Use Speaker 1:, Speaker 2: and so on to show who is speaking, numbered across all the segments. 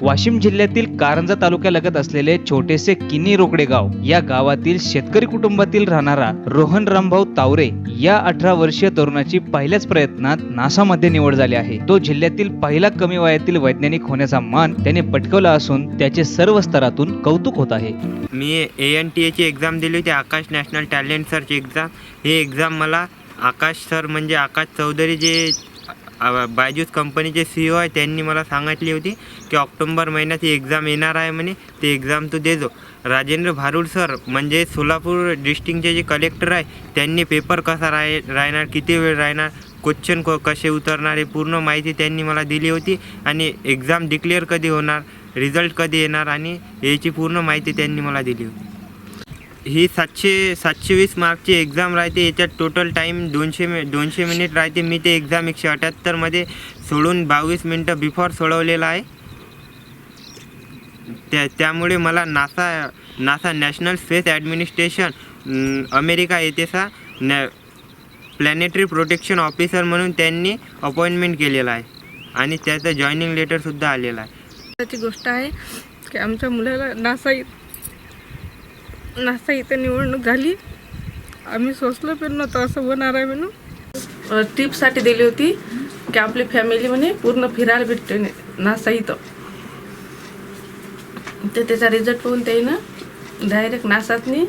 Speaker 1: वाशिम जिल्ह्यातील कारंजा तालुक्यालगत असलेले छोटेसे किनी रोकडे गाव या गावातील शेतकरी कुटुंबातील राहणारा रोहन रामभाऊ तावरे या अठरा वर्षीय तरुणाची पहिल्याच प्रयत्नात नासामध्ये निवड झाली आहे. तो जिल्ह्यातील पहिला कमी वयातील वैज्ञानिक होण्याचा मान त्याने पटकवला असून त्याचे सर्व स्तरातून कौतुक होत आहे.
Speaker 2: मी ए एन टी एची एक्झाम दिली होती Aakash national talent search exam ही एक्झाम मला आकाश सर म्हणजे आकाश चौधरी जे बायजूस कंपनीचे सी ओ आहे. त्यांनी मला सांगितली होती की ऑक्टोंबर महिन्यात ही एक्झाम येणार आहे म्हणे. ती एक्झाम तू देजो राजेंद्र भारुड सर म्हणजे सोलापूर डिस्ट्रिक्टचे जे कलेक्टर आहे. त्यांनी पेपर कसा राह राहणार किती वेळ राहणार क्वेश्चन क कसे उतरणार हे पूर्ण माहिती त्यांनी मला दिली होती. आणि एक्झाम डिक्लेअर कधी होणार रिझल्ट कधी येणार आणि याची पूर्ण माहिती त्यांनी मला दिली होती. ही सातशे सातशे वीस मार्कची एक्झाम राहते. याच्यात टोटल टाईम दोनशे मि दोनशे मिनिट राहते. मी ते एक्झाम एकशे अठ्याहत्तरमध्ये सोडून बावीस मिनटं बिफोर सोडवलेलं आहे. त्या त्यामुळे मला NASA NASA national space administration America America येथेचा नॅ प्लॅनेटरी प्रोटेक्शन ऑफिसर म्हणून त्यांनी अपॉइंटमेंट केलेला आहे. आणि त्याचं जॉईनिंग लेटरसुद्धा आलेलं आहे.
Speaker 3: त्याची गोष्ट आहे की आमच्या मुलाला नासा इ- इथं निवडणूक झाली. आम्ही सोचलो पण नव्हतं असं होणार आहे म्हणून. ट्रीपसाठी दिली होती की आपली फॅमिली म्हणे पूर्ण फिरायला भेटते म्हणे नासा इथं. ते त्याचा रिझल्ट पाहून त्यानं डायरेक्ट नासातनी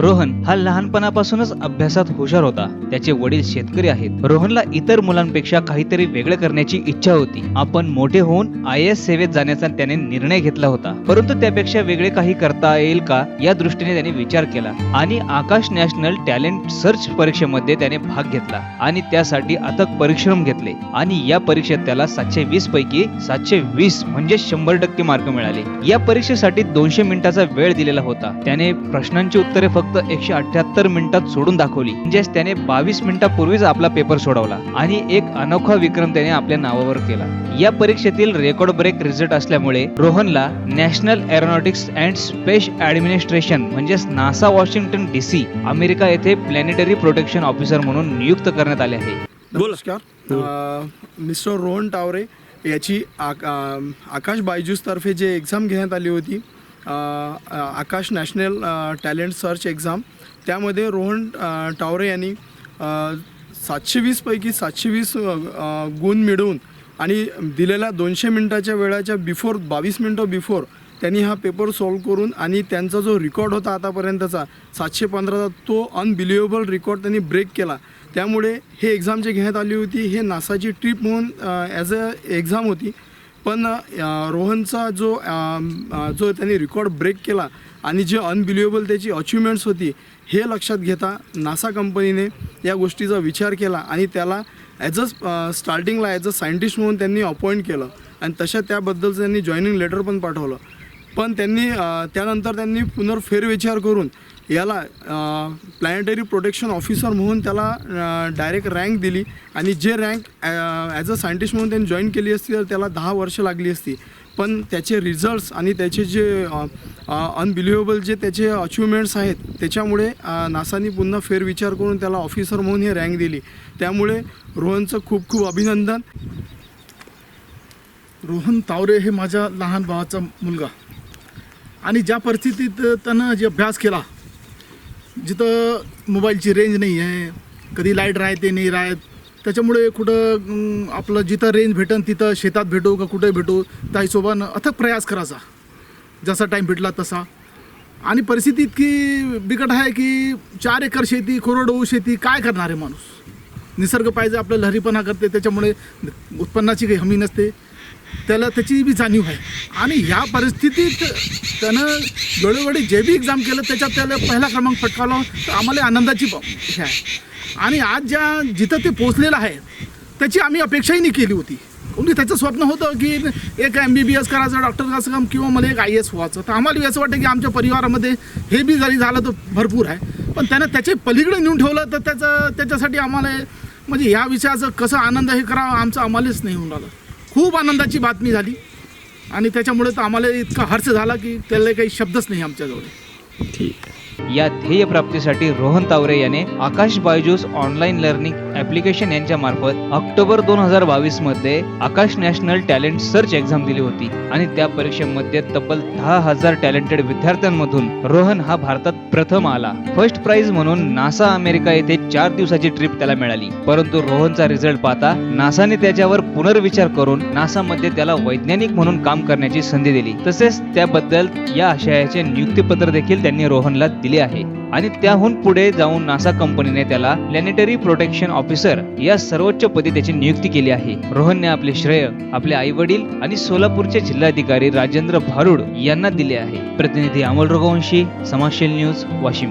Speaker 1: रोहन हा लहानपणापासूनच अभ्यासात हुशार होता. त्याचे वडील शेतकरी आहेत. रोहनला इतर मुलांपेक्षा काहीतरी वेगळं करण्याची इच्छा होती. आपण मोठे होऊन आय एस सेवेत जाण्याचा त्याने निर्णय घेतला होता. परंतु त्यापेक्षा वेगळे काही करता येईल का या दृष्टीने त्याने विचार केला आणि आकाश नॅशनल टॅलेंट सर्च परीक्षेमध्ये त्याने भाग घेतला आणि त्यासाठी अथक परिश्रम घेतले आणि या परीक्षेत त्याला सातशे वीस पैकी सातशे वीस म्हणजे शंभर टक्के मार्क मिळाले. या परीक्षेसाठी दोनशे मिनिटाचा वेळ दिलेला होता. त्याने प्रश्नांची उत्तरे फक्त एकशे अठ्याहत्तर मिनिटात सोडून दाखवली. म्हणजेच त्याने बावीस मिनिटापूर्वीच आपला पेपर सोडवला आणि एक अनोखा विक्रम त्याने आपल्या नावावर केला. या परीक्षेतील रेकॉर्ड ब्रेक रिझल्ट असल्यामुळे रोहनला national aeronautics and space administration म्हणजेच नासा वॉशिंग्टन डीसी अमेरिका येथे प्लॅनेटरी प्रोटेक्शन ऑफिसर म्हणून नियुक्त करण्यात आले आहे.
Speaker 4: नमस्कार. अ, मिस्टर रोहन टावरे याची आकाश बायजूसतर्फे जे एक्झाम घेण्यात आली होती Aakash national talent search exam. त्यामध्ये रोहन टावरे यांनी सातशे वीसपैकी सातशे वीस गुण मिळवून आणि दिलेल्या दोनशे मिनटाच्या वेळाच्या बिफोर बावीस मिनटं बिफोर त्यांनी हा पेपर सॉल्व करून आणि त्यांचा जो रेकॉर्ड होता आतापर्यंतचा सातशे पंधराचा तो अनबिलिव्हेबल रेकॉर्ड त्यांनी ब्रेक केला. त्यामुळे हे एक्झाम जे घेण्यात आली होती. हे नासाची ट्रीप म्हणून ॲज अ एक्झाम होती. पण रोहनचा जो जो त्यांनी रेकॉर्ड ब्रेक केला आणि जे अनबिलिव्हेबल त्याची अचिव्हमेंट्स होती हे लक्षात घेता नासा कंपनीने या गोष्टीचा विचार केला आणि त्याला ॲज अ स्टार्टिंगला ॲज अ सायंटिस्ट म्हणून त्यांनी अपॉइंट केलं. आणि तशा त्याबद्दलचं त्यांनी जॉईनिंग लेटर पण पाठवलं. पण त्यांनी त्यानंतर त्यांनी पुनर्फेरविचार करून याला प्लॅनेटरी प्रोटेक्शन ऑफिसर म्हणून त्याला डायरेक्ट रँक दिली आणि जे रँक ॲज अ सायंटिस्ट म्हणून त्यांनी जॉईन केली असती तर त्याला दहा वर्ष लागली असती. पण त्याचे रिझल्ट्स आणि त्याचे जे अनबिलिव्हेबल जे त्याचे अचिव्हमेंट्स आहेत त्याच्यामुळे नासानी पुन्हा फेरविचार करून त्याला ऑफिसर म्हणून हे रँक दिली. त्यामुळे रोहनचं खूप खूप अभिनंदन.
Speaker 5: रोहन तावरे हे माझ्या लहान भावाचा मुलगा. आणि ज्या परिस्थितीत त्यानं जे अभ्यास केला जिथं मोबाईलची रेंज नाही आहे कधी लाइट राहते नाही राहत त्याच्यामुळे कुठं आपलं जिथं रेंज भेटन तिथं शेतात भेटू का कुठे भेटू त्या हिशोबानं अथक प्रयास करायचा. जसा टाईम भेटला तसा. आणि परिस्थिती इतकी बिकट आहे की चार एकर शेती कोरडवाहू शेती काय करणार आहे माणूस? निसर्ग पाहिजे आपलं लहरीपणा करते त्याच्यामुळे उत्पन्नाची काही हमी नसते. त्याला त्याची बी जाणीव आहे. आणि ह्या परिस्थितीत त्यानं वेळोवेळी जे बी एक्झाम केलं त्याच्यात त्याला पहिला क्रमांक पटकावला. तर आम्हाला आनंदाची हे आहे. आणि आज ज्या जिथं ते पोचलेलं आहे त्याची आम्ही अपेक्षाही नाही केली होती. म्हणजे त्याचं स्वप्न होतं की एक एम बी बी एस करायचं डॉक्टर काम किंवा मला एक आय एस व्हायचं. तर आम्हाला असं वाटतं की आमच्या परिवारामध्ये हे बी जरी झालं तर भरपूर आहे. पण त्यानं त्याचे पलीकडे नेऊन ठेवलं तर त्याचं त्याच्यासाठी आम्हाला म्हणजे ह्या विषयाचं कसं आनंद हे करावं आमचं आम्हालाच नाही होऊन राहिलं. खूप आनंदाची बातमी झाली. आणि त्याच्यामुळे तर आम्हाला इतका हर्ष झाला की त्याला काही शब्दच नाही आमच्याजवळ.
Speaker 1: या ध्येय प्राप्तीसाठी रोहन तावरे याने Aakash Byju's online learning application यांच्या मार्फत ऑक्टोबर दोन हजार बावीसमध्ये Aakash national talent search exam दिली होती. आणि त्या परीक्षेमध्ये तब्बल दहा हजार टॅलेंटेड विद्यार्थ्यांमधून रोहन हा भारतात प्रथम आला. फर्स्ट प्राइज म्हणून नासा अमेरिका येथे चार दिवसाची ट्रिप त्याला मिळाली. परंतु रोहनचा रिझल्ट पाहता नासाने त्याच्यावर पुनर्विचार करून नासा मध्ये त्याला वैज्ञानिक म्हणून काम करण्याची संधी दिली. तसेच त्याबद्दल या आशयाचे नियुक्तीपत्र देखील त्यांनी रोहनला दिले आहे. आणि त्याहून पुढे जाऊन नासा कंपनीने त्याला प्लॅनेटरी प्रोटेक्शन ऑफिसर या सर्वोच्च पदी त्याची नियुक्ती केली आहे. रोहनने आपले श्रेय आपले आई वडील आणि सोलापूरचे जिल्हाधिकारी राजेंद्र भारुड यांना दिले आहे. प्रतिनिधी अमोल रघुवंशी समाजशील न्यूज वाशिम.